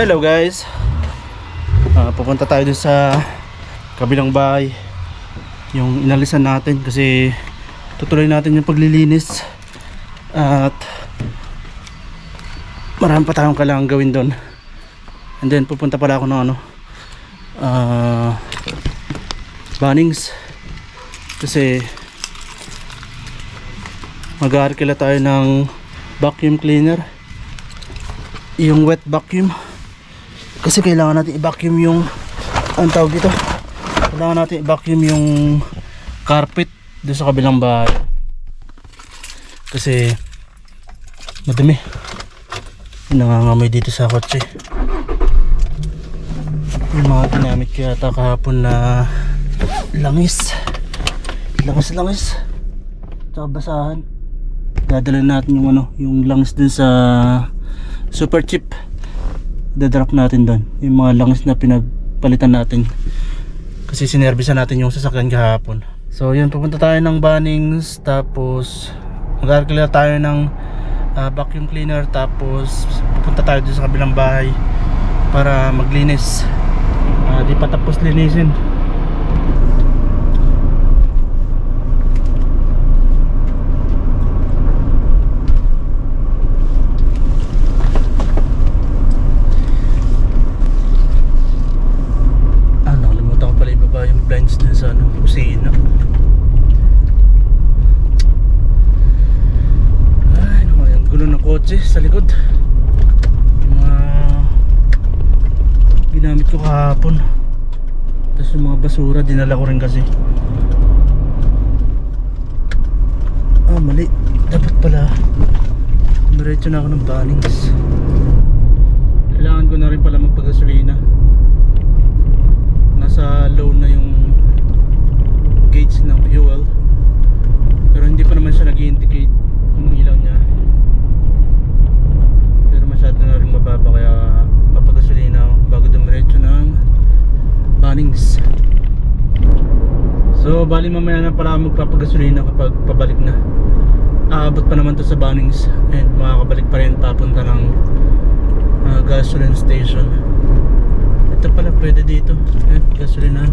Hello guys. Ah, Pupunta tayo dun sa kabilang bahay. Yung inalisan natin kasi Tutuloy natin yung paglilinis. At Marami pa tayong kailangan gawin doon And then pupunta pala ako ng ano ah Bunnings. Kasi Mag-aarkila tayo ng Vacuum cleaner. Yung wet vacuum kasi kailangan natin i-vacuum yung ang tawag dito? Kailangan natin i-vacuum yung carpet doon sa kabilang bahay. Kasi madumi. Nangangamoy dito sa kotse. Yung mga ginamit ko yata kahapon na langis. Langis langis. Tsaka basahan. Dadala natin yung ano yung langis dun sa super chip dadrop natin doon yung mga langis na pinagpalitan natin. Kasi sinervisan natin yung sasakyan kahapon. So yun pupunta tayo ng Bunnings tapos mag-arkila tayo ng ah, vacuum cleaner tapos pupunta tayo doon sa kabilang bahay para maglinis. Ah, di pa tapos linisin Ah, nakalimutan ko pala ibaba yung blinds dun sa ano, kusina. Ay, naman yung gulo ng kotse sa likod. Yung mga ginamit ko kahapon. Tapos yung mga basura, dinala ko rin kasi. Ah, mali. Dapat pala. Diretso na ako ng Bunnings. Kailangan ko na rin pala magpagasolina nasa low na yung gauge ng fuel pero hindi pa naman siya nag-indicate yung ilaw niya pero rin mababa kaya papagasolina ako bago dumiretso ng Bunnings so bali mamaya na pala magpapagasolina kapag pabalik na aabot pa naman to sa Bunnings and makakabalik pa rin papunta ng ah, gasoline station ito pala pwede dito. Eh, gasolina.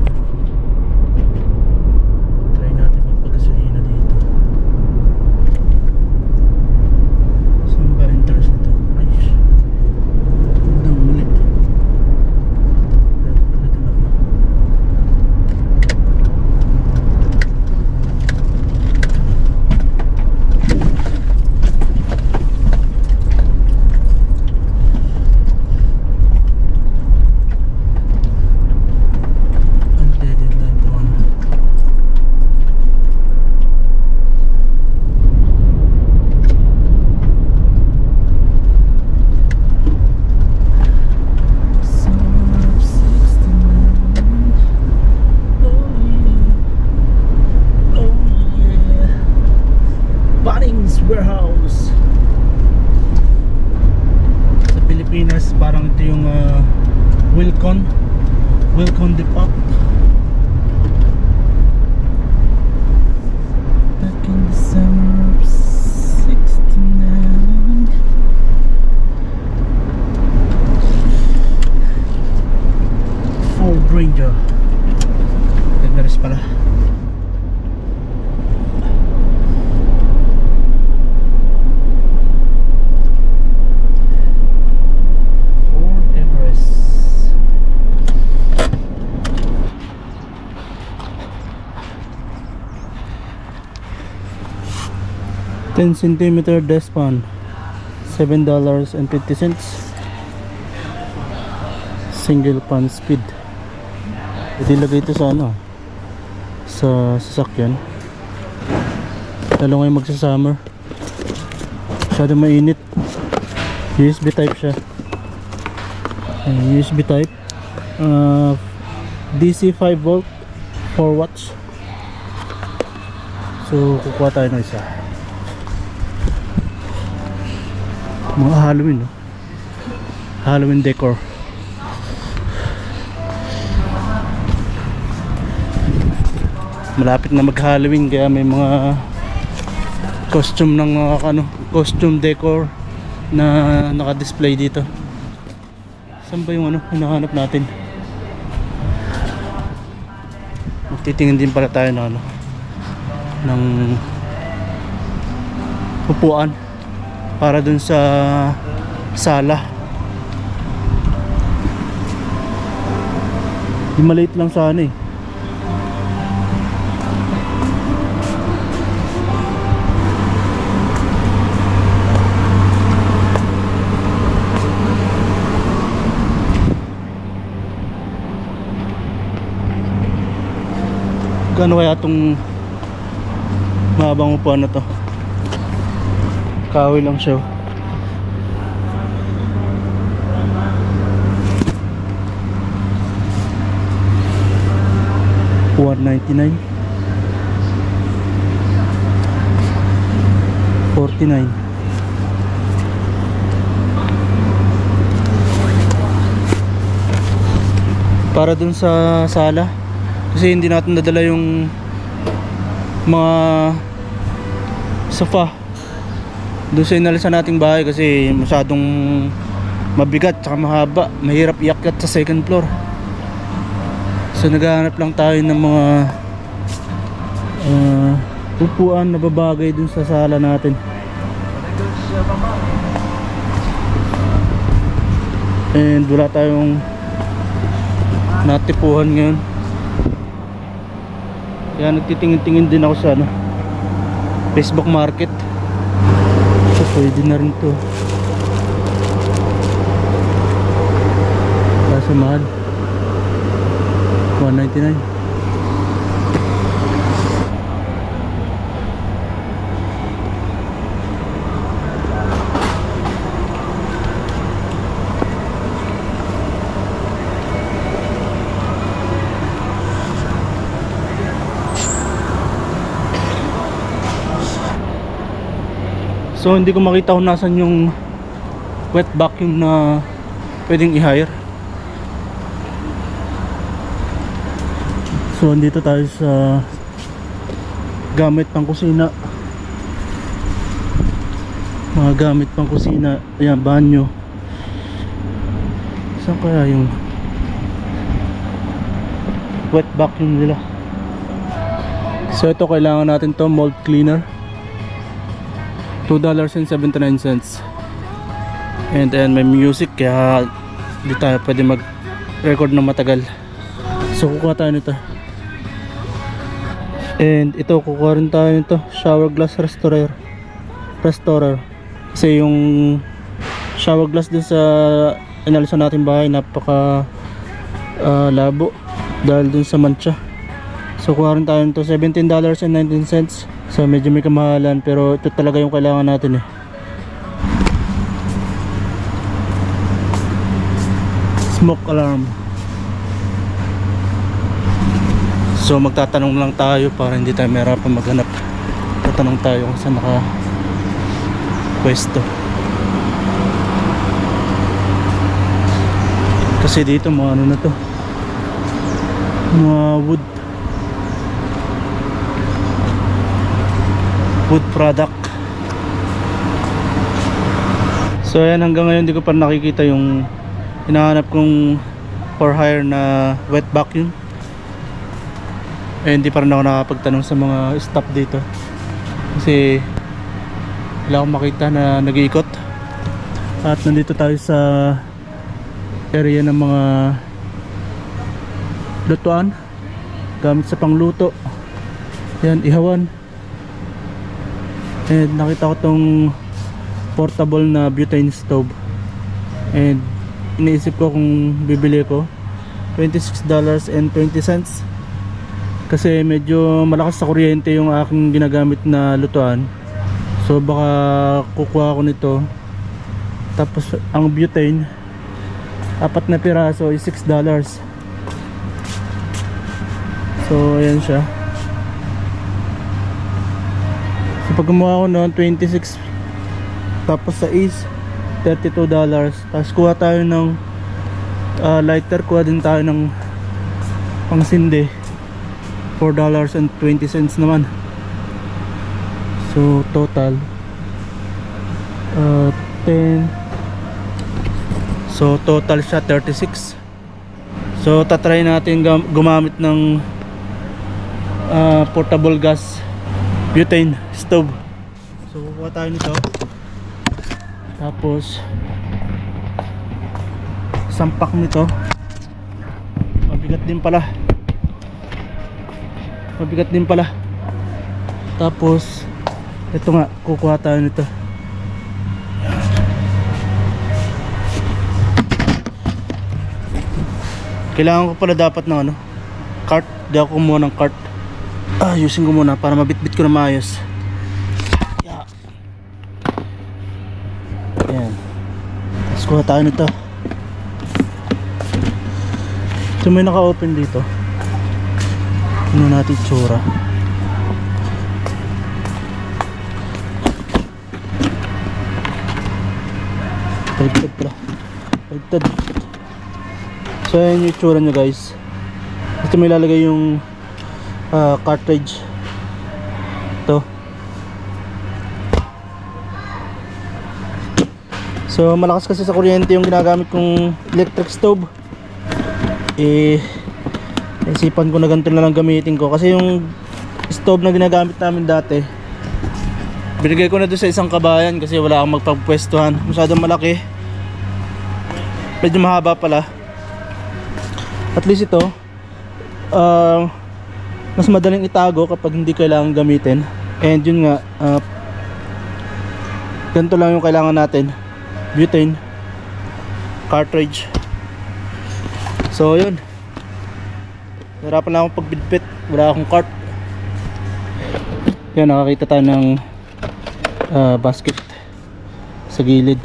welcome the park 10 centimeter despan $7.50 single pan speed. Pwede lagay ito sa ano sa sasakyan. Lalo ngayon magsa summer masyado mainit. USB type siya. USB type. Uh, DC 5 volt 4 watts. So kukuha tayo ng isa mga Halloween no? Halloween decor malapit na mag Halloween kaya may mga costume ng mga ano costume decor na naka-display dito Saan ba yung ano, hinahanap natin? Magtitingin din pala tayo ng ano, ng upuan para dun sa sala. Yung maliit lang sana eh. Gano kaya itong mahabang upuan na to? Kahoy lang siya. oh. One ninety nine. Forty nine. Para dun sa sala kasi hindi natin nadala yung mga sofa doon sa inalisan nating bahay kasi masyadong mabigat tsaka mahaba. Mahirap iakyat sa second floor. So naghahanap lang tayo ng mga ah, upuan na babagay dun sa sala natin. And wala tayong natipuhan ngayon. Kaya nagtitingin-tingin din ako sa ano, Facebook Market. Pwede na rin to. Kaso mahal. 199. So hindi ko makita kung nasan yung wet vacuum na pwedeng i-hire. So andito tayo sa gamit pang kusina. Mga gamit pang kusina. Ayan, banyo. Saan kaya yung wet vacuum nila? So ito kailangan natin to mold cleaner. $2.79 and then may music kaya di tayo pwede mag record na matagal. So kukuha tayo nito. And ito kukuha rin tayo nito. Shower glass restorer. Restorer. Kasi yung shower glass din sa inalisan natin bahay napaka ah, labo. Dahil dun sa mancha so kuha rin tayo nito $17.19 So medyo may kamahalan pero ito talaga yung kailangan natin eh. Smoke alarm. So magtatanong lang tayo para hindi tayo mahirapan maghanap. Tatanong tayo kung saan naka pwesto. Kasi dito mga ano na to. Mga wood food product. So ayan hanggang ngayon hindi ko pa nakikita yung hinahanap kong for hire na wet vacuum. Eh hindi pa rin ako nakapagtanong sa mga staff dito. Kasi wala akong makita na nag-iikot. At nandito tayo sa area ng mga lutuan gamit sa pangluto. Yan ihawan and nakita ko tong portable na butane stove. And iniisip ko kung bibili ko. $26.20 kasi medyo malakas sa kuryente yung aking ginagamit na lutuan. So baka kukuha ko nito. Tapos ang butane apat na piraso is $6 so ayan siya So pag gumawa ko noon 26 tapos sa is $32 tapos kuha tayo ng ah, lighter kuha din tayo ng pangsindi. $4.20 naman. So total uh, 10 So total siya 36. So tatry natin gumamit ng ah, portable gas butane stove. So kukuha tayo nito. Tapos sampak nito. Mabigat din pala. Mabigat din pala. Tapos ito nga kukuha tayo nito. Kailangan ko pala dapat ng ano cart. Di ako kumuha ng cart. Ah, ayusin ko muna para mabitbit ko na maayos. Yeah. Ayan. Tapos kuha tayo nito. So may naka-open dito. Ano natin tsura. Baligtad pala. Baligtad. So ayan yung itsura nyo guys. Dito may lalagay yung ah, cartridge. So malakas kasi sa kuryente yung ginagamit kong electric stove. Eh isipan ko na ganito na lang gamitin ko. Kasi yung stove na ginagamit namin dati binigay ko na doon sa isang kabayan kasi wala akong magpapwestuhan. Masyadong malaki. Medyo mahaba pala. At least ito ah, mas madaling itago kapag hindi kailangan gamitin. And yun nga ah, ganito lang yung kailangan natin butane cartridge so yun Hirapan lang akong pagbitbit. Wala akong cart. Yan, nakakita tayo ng ah, basket sa gilid.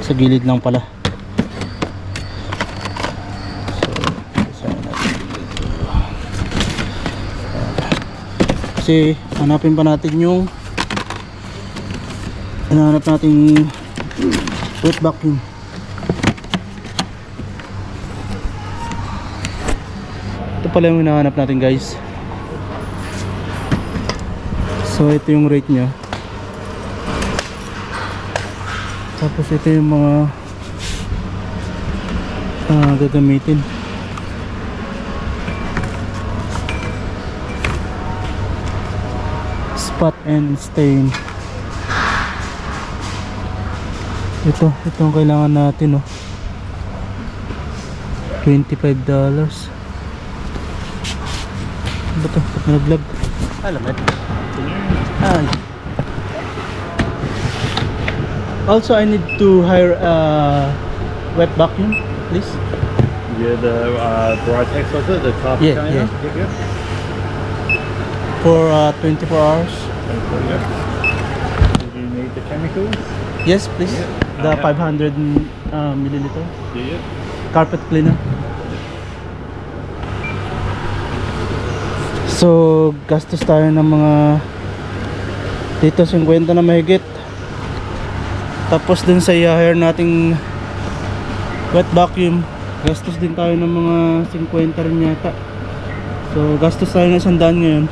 Sa gilid lang pala. Kasi hanapin pa natin yung hinahanap natin wet vacuum. Ito pala yung hinahanap natin guys. So ito yung rate niya. Tapos ito yung mga ah, gagamitin. Spot and stain. Ito, ito ang kailangan natin oh. $25 dollars. Ano ba to? Ba't nag-vlog? Alam mo. Ay. Also, I need to hire a wet vacuum, please. Yeah, the uh, bright X was it? The top Yeah, container? yeah. Yep. For uh, 24 hours. Okay, yep. Do you need the chemicals? Yes, please. Yeah. The Uh, 500 uh, milliliter Yeah, carpet cleaner. So, gastos tayo ng mga dito 50 na mahigit. Tapos dun sa i-hire nating wet vacuum, gastos din tayo ng mga 50 rin yata. So, gastos tayo ng 100 ngayon.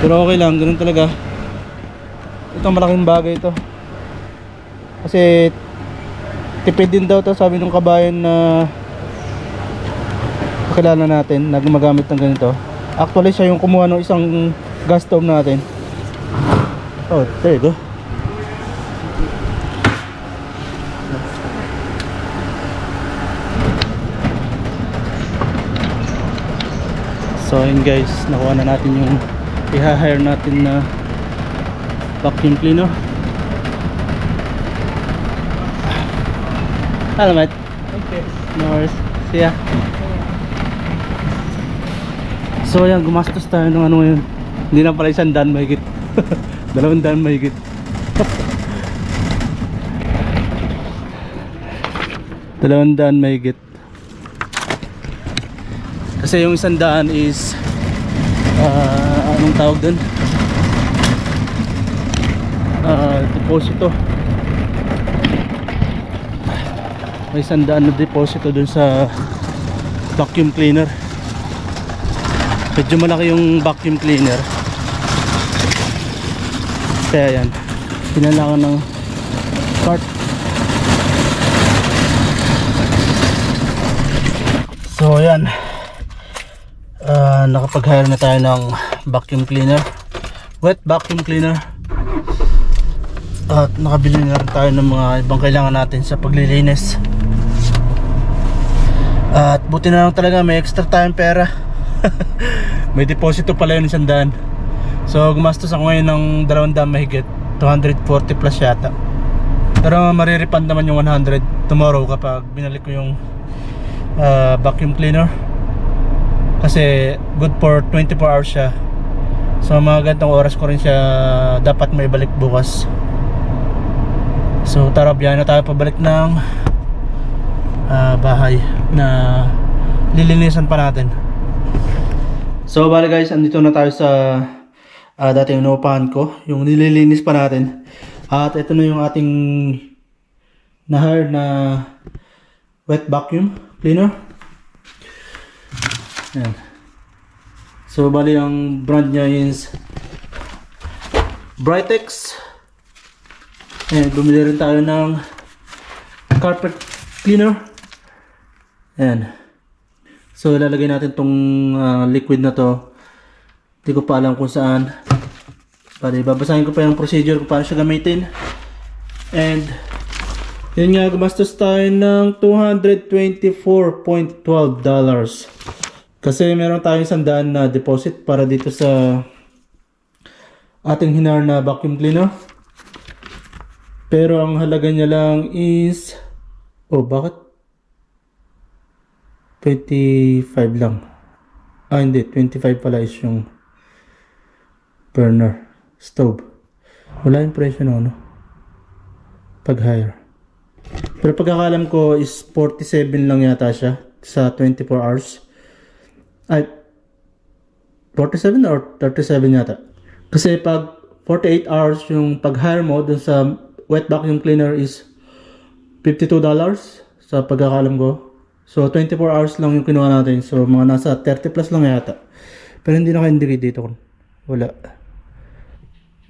Pero okay lang, ganun talaga. Ito malaking bagay ito. Kasi tipid din daw to sabi ng kabayan na kakilala natin na gumagamit ng ganito. Actually siya yung kumuha ng isang gas stove natin. Oh, there you go. So ayun guys, nakuha na natin yung i-hire natin na vacuum cleaner. Salamat. Okay. No worries. See ya. So ayan, gumastos tayo ng ano ngayon. Hindi na pala isang daan mahigit. Dalawang daan mahigit. Dalawang daan mahigit. Kasi yung isang daan is ah, anong tawag dun? Ah, deposito. may sandaan na deposito dun sa vacuum cleaner. Medyo malaki yung vacuum cleaner. Kaya yan pinalakan ng cart so yan. Uh, nakapag-hire na tayo ng vacuum cleaner. Wet vacuum cleaner. At nakabili na tayo ng mga ibang kailangan natin sa paglilinis. At buti na lang talaga may extra tayong pera. may deposito pala yun isang daan. So gumastos ako ngayon ng dalawang daan mahigit. 240 plus yata. Pero marirepand naman yung 100 tomorrow kapag binalik ko yung ah, vacuum cleaner. Kasi good for 24 hours siya. So mga gantong oras ko rin siya dapat may balik bukas. So tara biyahe na tayo pabalik ng ah, bahay na lilinisan pa natin. So bali guys, andito na tayo sa ah, dating inuupahan ko, yung nililinis pa natin. At ito na yung ating na-hire na wet vacuum cleaner. Ayan. So bali ang brand niya is Brightex. Ayan, bumili rin tayo ng carpet cleaner. Ayan. So ilalagay natin tong ah, liquid na to. Hindi ko pa alam kung saan. Bali, babasahin ko pa yung procedure kung paano siya gamitin. And yun nga, gumastos tayo ng $224.12 dollars. Kasi meron tayong sandaan na deposit para dito sa ating hinar na vacuum cleaner. Pero ang halaga niya lang is oh bakit 25 lang. Ah hindi, 25 pala is yung burner stove. Wala yung presyo no, no? Pag hire. Pero pagkakalam ko is 47 lang yata siya sa 24 hours. Ay, 47 or 37 yata. Kasi pag 48 hours yung pag-hire mo dun sa wet vacuum cleaner is $52 sa pagkakalam ko. So 24 hours lang yung kinuha natin. So mga nasa 30 plus lang yata. Pero hindi naka-indicate dito. Wala.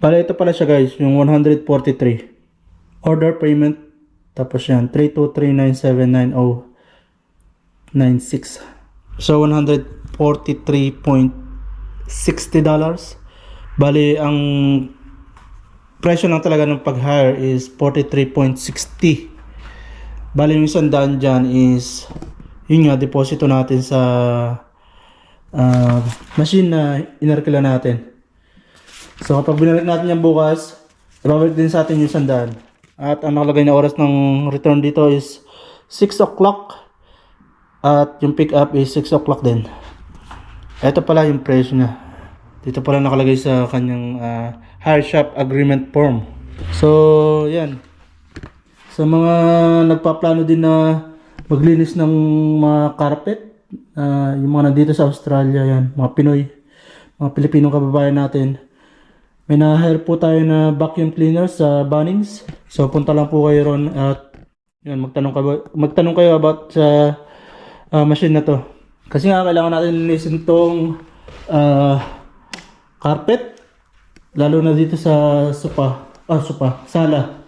Pala ito pala siya guys, yung 143. Order payment. Tapos yan, 323979096. So 143.60 dollars. Bali ang presyo lang talaga ng pag-hire is 43.60. Bali yung isang daan dyan is yun nga, deposito natin sa ah, machine na inarkila natin. So kapag binalik natin yan bukas, ibabalik din sa atin yung sandaan. At ang nakalagay na oras ng return dito is 6 o'clock. At yung pick up is 6 o'clock din. Ito pala yung presyo niya. Dito pala nakalagay sa kanyang ah, hire shop agreement form. So, yan. Sa mga nagpaplano din na maglinis ng mga carpet, ah, yung mga nandito sa Australia, yan, mga Pinoy, mga Pilipinong kababayan natin, may na-hire po tayo na vacuum cleaner sa Bunnings. So punta lang po kayo ron at yun, magtanong, kayo, magtanong kayo about sa ah, machine na to. Kasi nga kailangan natin linisin tong ah, carpet. Lalo na dito sa sopa. Ah, sopa. Sala.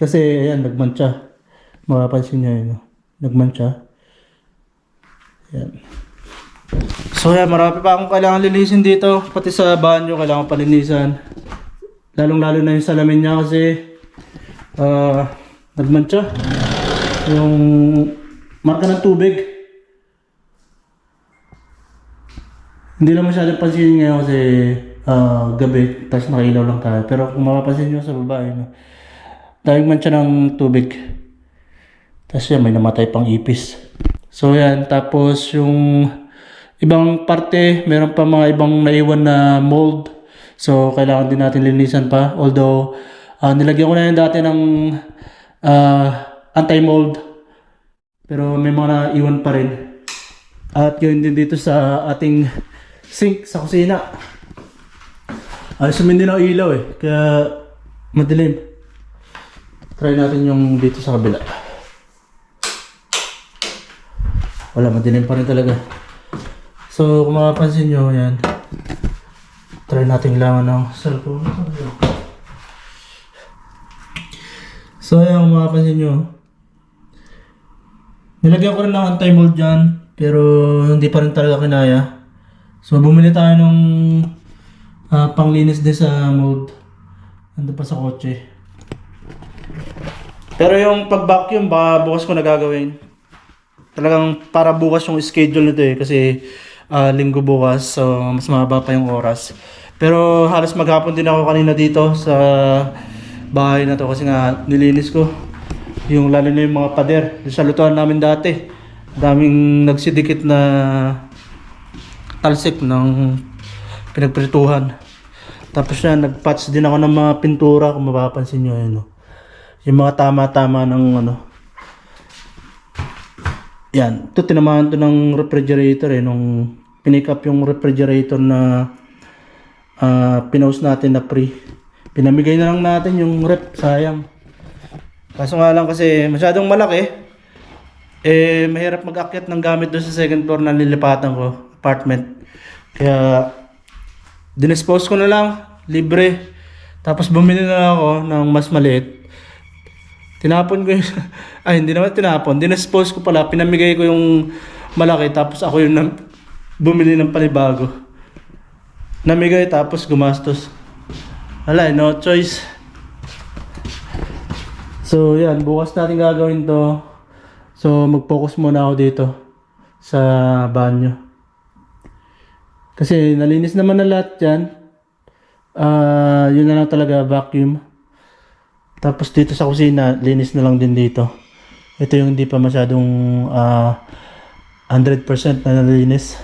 Kasi ayan, nagmantsa. Mapapansin nyo yun. no? Nagmantsa. Ayan. So yan, marami pa akong kailangan linisin dito. Pati sa banyo, kailangan palinisan. Lalong-lalo na yung salamin niya kasi ah nagmantsa. Yung marka ng tubig. Hindi lang masyadong pansinin ngayon kasi ah, gabi, tapos nakailaw lang tayo. Pero kung mapapansin nyo sa baba, no, dahil mantsa ng tubig. Tapos yan, may namatay pang ipis. So yan, tapos yung ibang parte, meron pa mga ibang naiwan na mold. So kailangan din natin linisan pa. Although, ah, nilagyan ko na yan dati ng ah, anti-mold. Pero may mga naiwan pa rin. At yun din dito sa ating sink sa kusina. Alas din ang ilaw eh. Kaya madilim. Try natin yung dito sa kabila. Wala, madilim pa rin talaga. So, kung mapapansin nyo, yan. Try natin laman ng cellphone. So, ayan, kung mapapansin nyo. Nilagyan ko rin ng anti-mold dyan. pero hindi pa rin talaga kinaya. So bumili tayo ng ah, panglinis din sa mold. Ando pa sa kotse. Pero yung pag-vacuum, baka bukas ko na gagawin. Talagang para bukas yung schedule nito eh. Kasi ah, linggo bukas, so mas mahaba pa yung oras. Pero halos maghapon din ako kanina dito sa bahay na to kasi nga nilinis ko. Yung lalo na yung mga pader. Sa lutuan namin dati. Daming nagsidikit na talsik ng pinagprituhan. Tapos na, nag-patch din ako ng mga pintura kung mapapansin nyo yun. no? Yung mga tama-tama ng ano. Yan. Ito, tinamahan to ng refrigerator eh. Nung pinick up yung refrigerator na ah pinost natin na free. Pinamigay na lang natin yung rep. Sayang. Kaso nga lang kasi masyadong malaki. Eh, mahirap mag-akyat ng gamit doon sa second floor na nilipatan ko. Apartment. Kaya, dinispose ko na lang. Libre. Tapos bumili na ako ng mas maliit. Tinapon ko yung... Ay, hindi naman tinapon. Dinispose ko pala. Pinamigay ko yung malaki. Tapos ako yung nam- bumili ng panibago. Namigay tapos gumastos. Wala, eh, no choice. So, yan. Bukas natin gagawin to. So, mag-focus muna ako dito sa banyo. Kasi nalinis naman na lahat yan. Ah, yun na lang talaga vacuum. Tapos dito sa kusina, linis na lang din dito. Ito yung hindi pa masyadong ah, 100% na nalinis.